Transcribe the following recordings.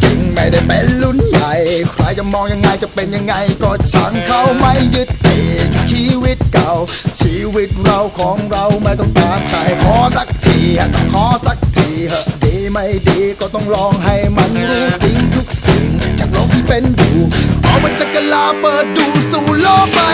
เก่งไม่ได้เป็นรุ่นใหญ่ ใครจะมองยังไงจะเป็นยังไงก็ช่างเขาไม่ยึดติดชีวิตเก่า ชีวิตเราของเราไม่ต้องตามใครขอสักทีต้องขอสักทีเหอะดีไม่ดีก็ต้องลองให้มันรู้จริงทุกสิ่ง จากโลกที่เป็นอยู่ออกมาจากกะลาเปิดดูสู่โลกใหม่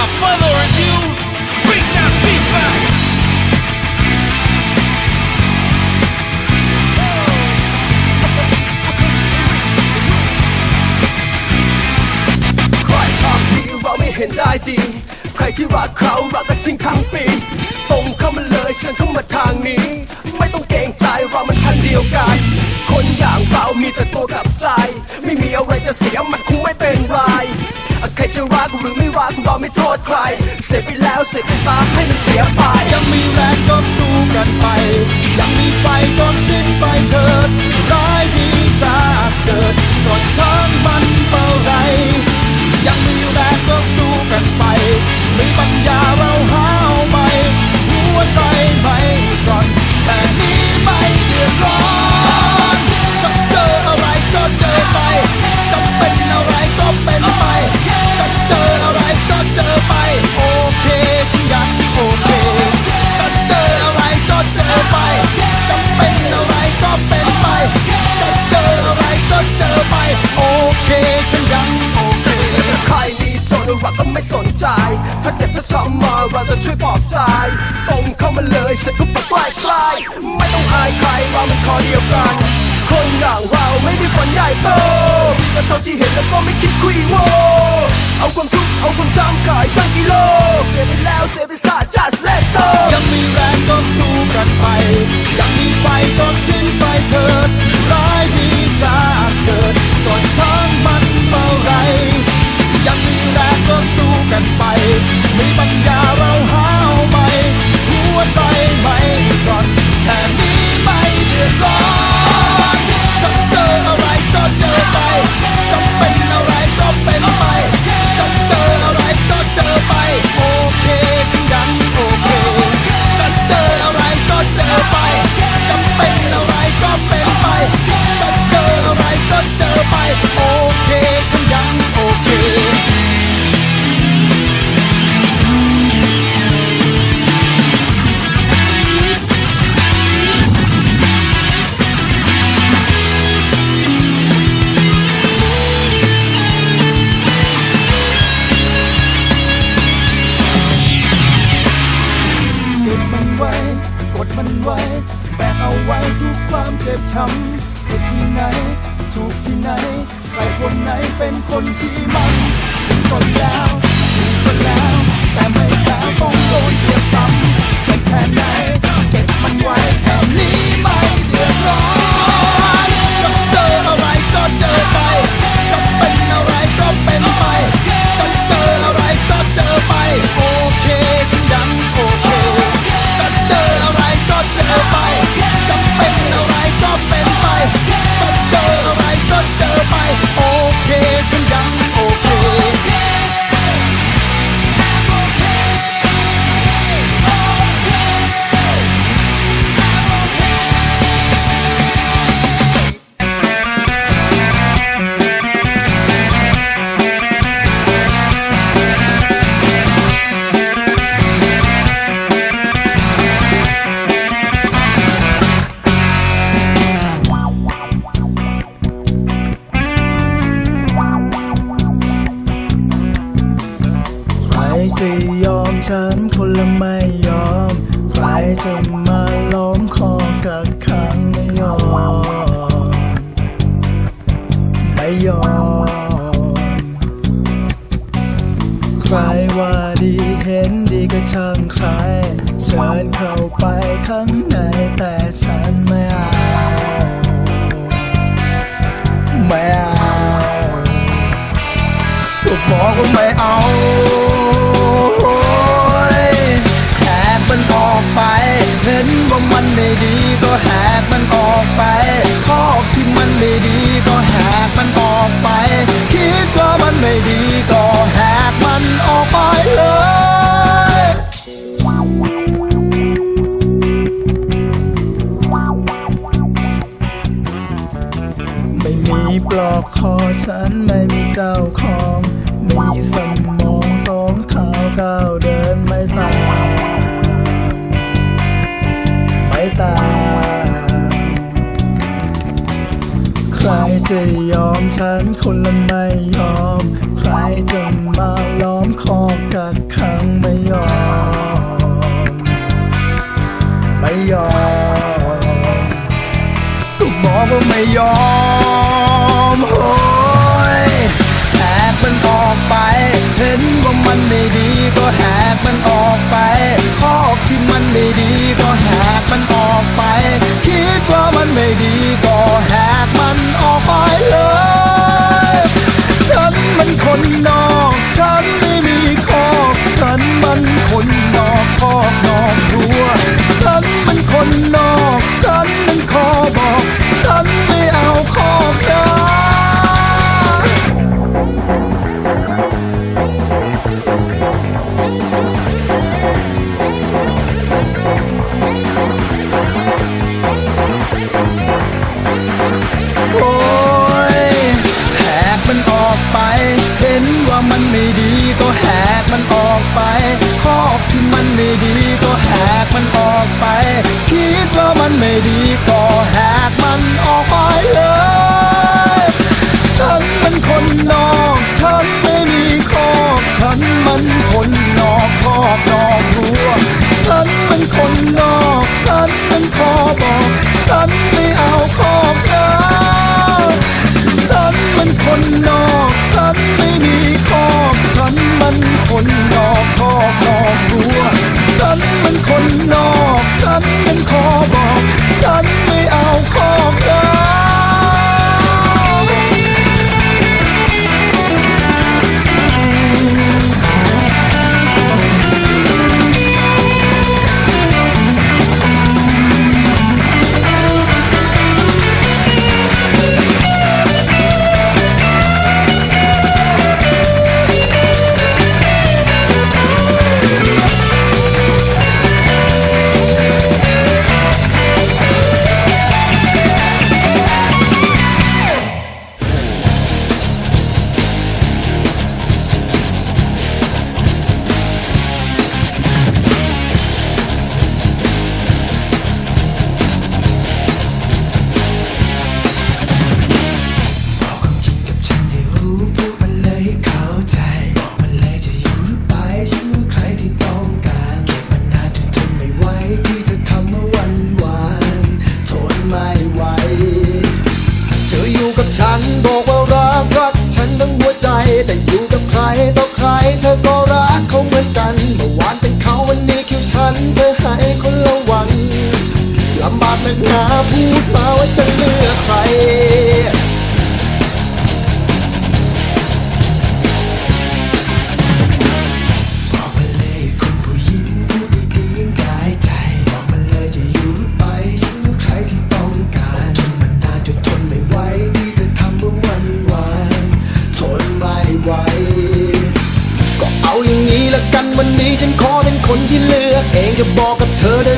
So without further ado, bring that beat back. ใครทำดีเราไม่เห็นได้ดี ใครที่รักเขารักกันทิ้งทั้งปี ตรงเข้ามาเลยฉันเข้ามาทางนี้ ไม่ต้องเกรงใจเรามันพันเดียวกัน คนอย่างเรามีแต่ตัวกับใจ ไม่มีอะไรจะเสียมันคงไม่เป็นไร ใครจะรักหรือไม่รักเราไม่โทษใคร เสียไปแล้วเสียไปซ้ำให้มันเสียไป ยังมีแรงก็สู้กันไป ยังมีไฟก็ขึ้นไปเถิดร้ายดีจะเกิดก็ช่างมันเป่าไร ยังมีแรงก็สู้ ตรงเข้ามาเลยฉันก็มาใกล้ใกล้ๆไม่ต้องอายใครเรามันคอเดียวกัน คนอย่างเราไม่ได้ฝันใหญ่โตแต่เท่าที่เห็นแล้วก็ไม่คิดคุยโวเอาความทุกข์เอาความจำขายช่างกิโล เสียไปแล้วเสียไปซะ just let go ยังมีแรงก็สู้กันไป ยังมีไฟก็ขึ้นไปเถิดร้ายดีจะเกิดก่อนช้างมันเมื่อไรยังมีแรงก็สู้กันไป มีปัญญาเราหา ใจไม่ก่อนแค่นี้ไม่เดือดร้อนจะเจออะไรก็เจอไปจะเป็นอะไรก็เป็นไปจะเจออะไรก็เจอไป โอเคฉันยังโอเคจะเจออะไรก็เจอไปจะเป็นอะไรก็เป็นไปจะเจออะไรก็เจอไปโอ จะยอมฉันคนละไม่ยอม ใครจะมาล้อมคอกักขังไม่ยอม ไม่ยอม ใครว่าดีเห็นดีก็ช่างใครเชิญเข้าไปข้างในแต่ มันไม่ดีก็แหกมันออกไปข้อที่มันไม่ดีก็แหกมันออกไป คิดว่ามันไม่ดี ว่ามันไม่ดีก็แหกมันออกไป คอกที่มันไม่ดีก็แหกมันออกไป คิดว่ามันไม่ดีก็แหกมันออกไปเลย ฉันมันคนนอก ฉันไม่มีคอก ฉันมันคน มันออกไปข้อที่มันไม่ดีก็แหกมันออกไป คิดว่ามันไม่ดีก็แหกมันออกไปเลย ฉันมันคนนอก ฉันไม่มีคอก ฉันมันคนนอกคอกนอกรั้วฉันมันคนนอก ฉันมันคอบอก ฉันไม่เอาคอกนะฉันมันคนนอก นมันคนนอกคอกนอกรัว ฉันมันคนนอก ฉันมันขอบอก ฉันไม่เอาคอกนะ นักหนาพูดมาว่าจะเลือกใคร บอกมาเลยคุณผู้หญิงผู้ที่ดียังกายใจ บอกมาเลยจะอยู่หรือไปฉันคือใครที่ต้องการจนมันนานจนทนไม่ไหวที่เธอทำเมื่อวันวานทนไม่ไหวก็เอาอย่างนี้ละกันวันนี้ฉันขอเป็นคนที่เลือก เองจะบอกกับเธอโด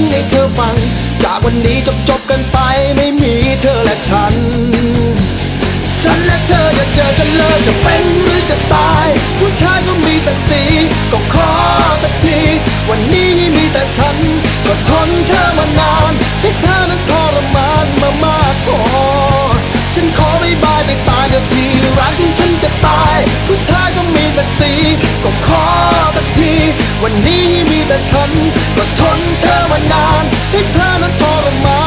งให้เธอฟัง จากวันนี้จบจบกันไปไม่มีเธอและฉัน ฉันและเธอจะเจอกันเลยจะเป็นหรือจะตาย ผู้ชายก็มีศักดิ์ศรีก็ขอสักที วันนี้มีแต่ฉัน ก็ทนเธอมานานให้เธอนั้นทรมานมามากพอฉันขอบายบายไปตายเดี๋ยวทีรักที่ฉันจะตาย ผู้ชายก็มีศักดิ์ศรีก็ขอสัก วันนี้มีแต่ฉันก็ทนเธอมานานให้เธอนั้นทรมาน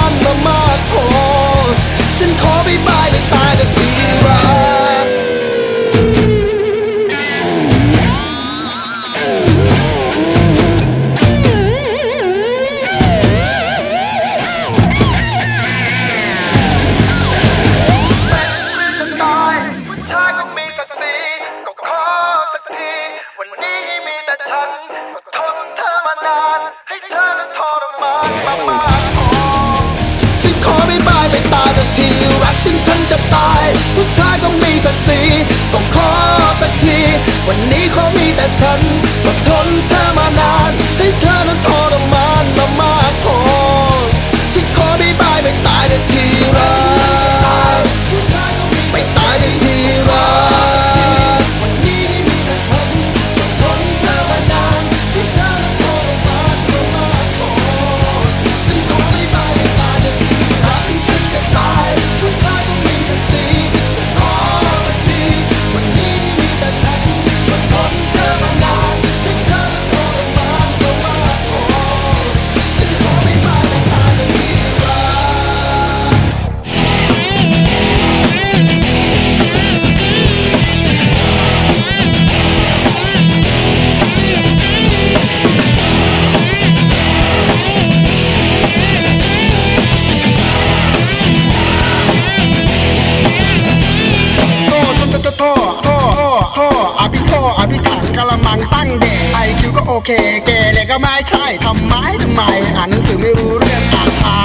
โอเค เกเรก็ไม่ใช่ทำไมทำไม อ่านหนังสือไม่รู้เรื่องอ่านเช้า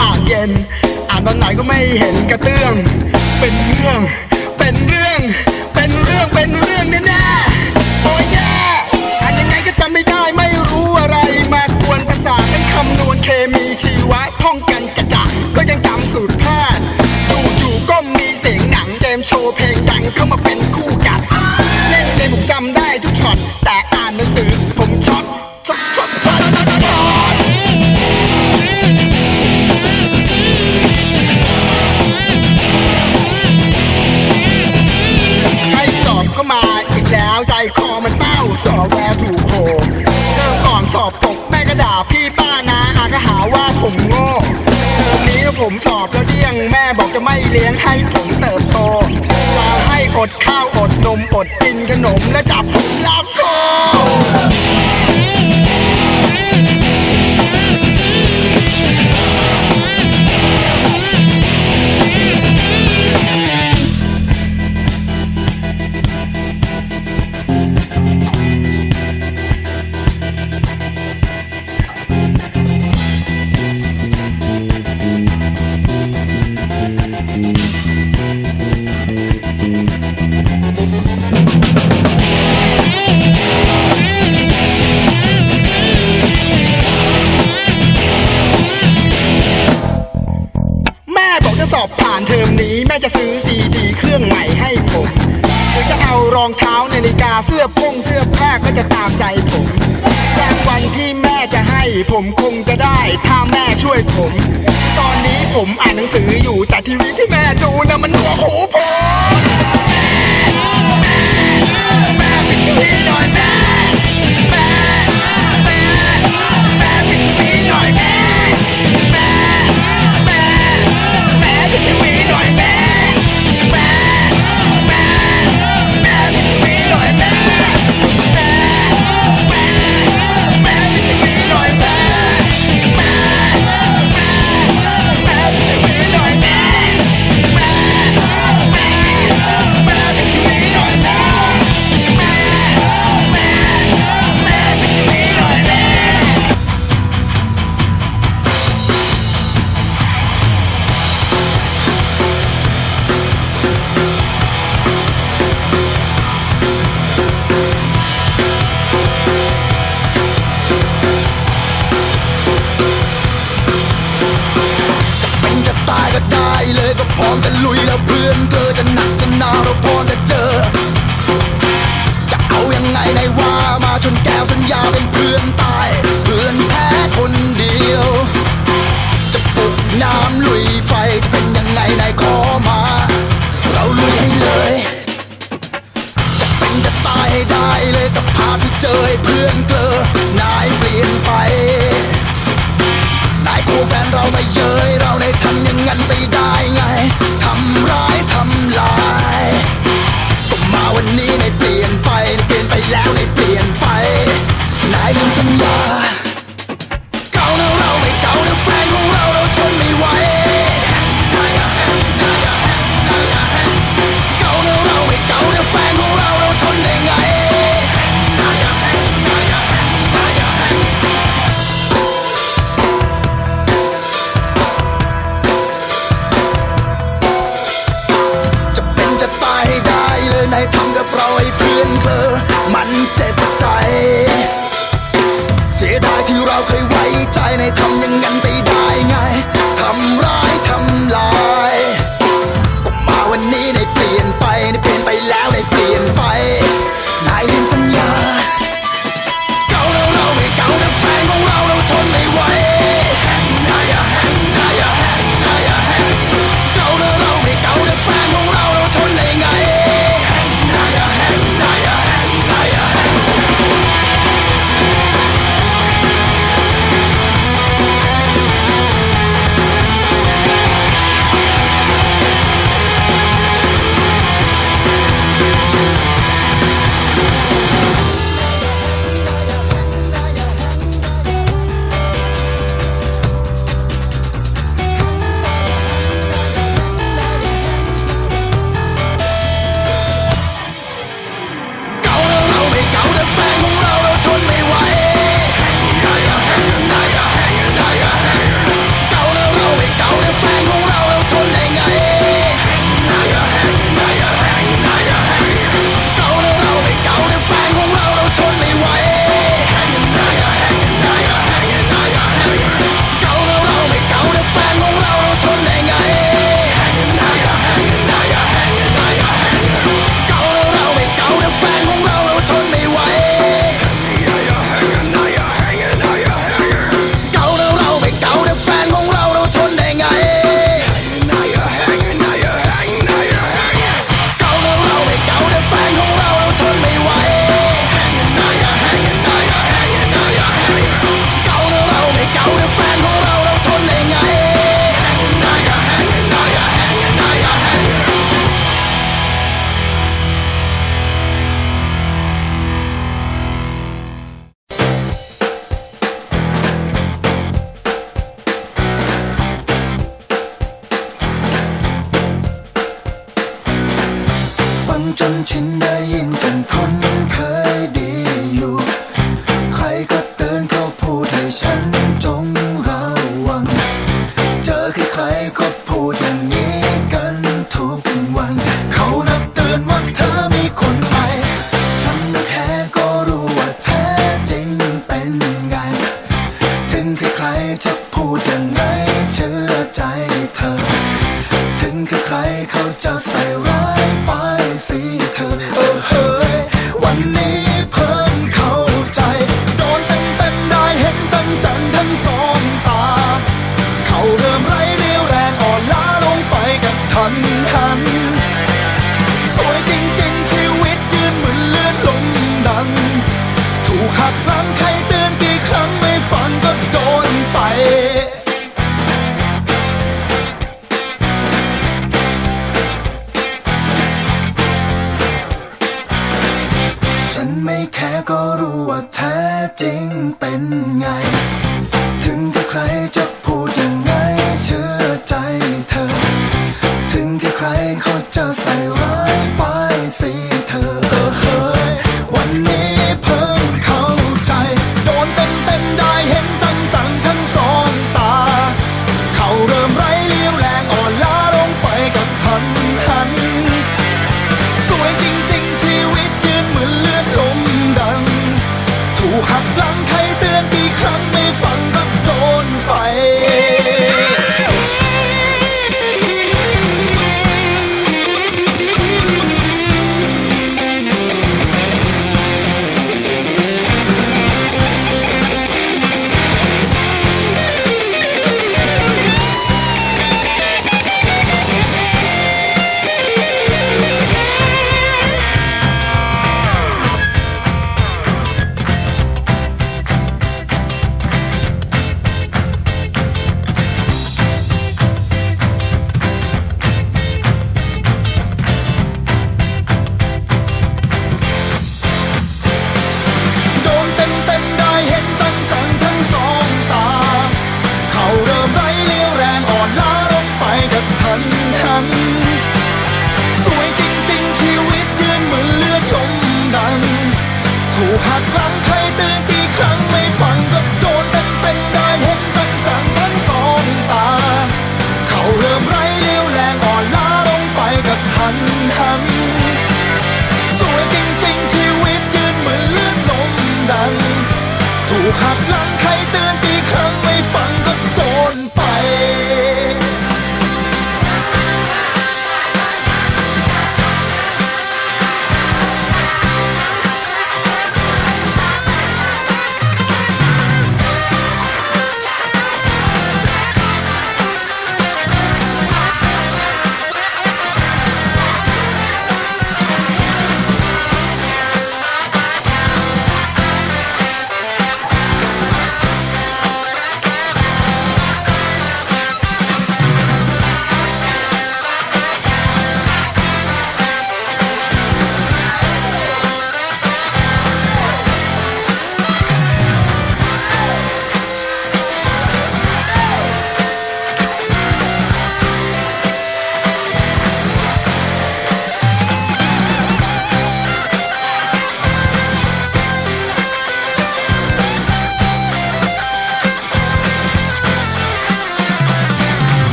อ่านเย็น อ่านตอนไหนก็ไม่เห็นกระเตื้อง เป็นเรื่อง เป็นเรื่อง เป็นเรื่อง เป็นเรื่องแน่ๆโอ้ยแย่อ่านยังไงก็จำไม่ได้ไม่รู้อะไร มากวนภาษาเป็นคำนวณเคมีชีวะท่องกันจะจะก็ยังจำสูตรแพทย์อยู่ๆก็มีเสียงหนังเกมโชว์เพลงดังเข้ามาเป็นคู่กัด มันเป้าสอบแวถูกโผเริ่มก่อนสอบตกแม่ก็ด่าพี่ป้านาอาก็หาว่าผมโง่เทอมนี้ผมสอบแล้วเดี้ยงแม่บอกจะไม่เลี้ยงให้ผมเติบโตลาให้อดข้าวอดนมอดกินขนมและจับผมลาบโก ผมอ่านหนังสืออยู่แต่ทีวี ก็ได้เลยก็พร้อมจะลุยแล้วเพื่อนเกอจะหนักจะหนาเราพร้อมจะเจอ จะเอายังไงในว่ามาชนแก้วสัญญาเป็นเพื่อนตาย เพื่อนแท้คนเดียว จะปลุกน้ำลุยไฟจะเป็นยังไงในขอมา เราลุยให้เลย จะเป็นจะตายให้ได้เลยกับภาพที่เจอเพื่อนเกลอนายเปลี่ยนไป เราไม่เยยเราในทำอย่างนั้นไปได้ไงทำร้ายทำลายก็มาวันนี้ในเปลี่ยนไปในเปลี่ยนไปแล้วในเปลี่ยนไปนายลืมสัญญา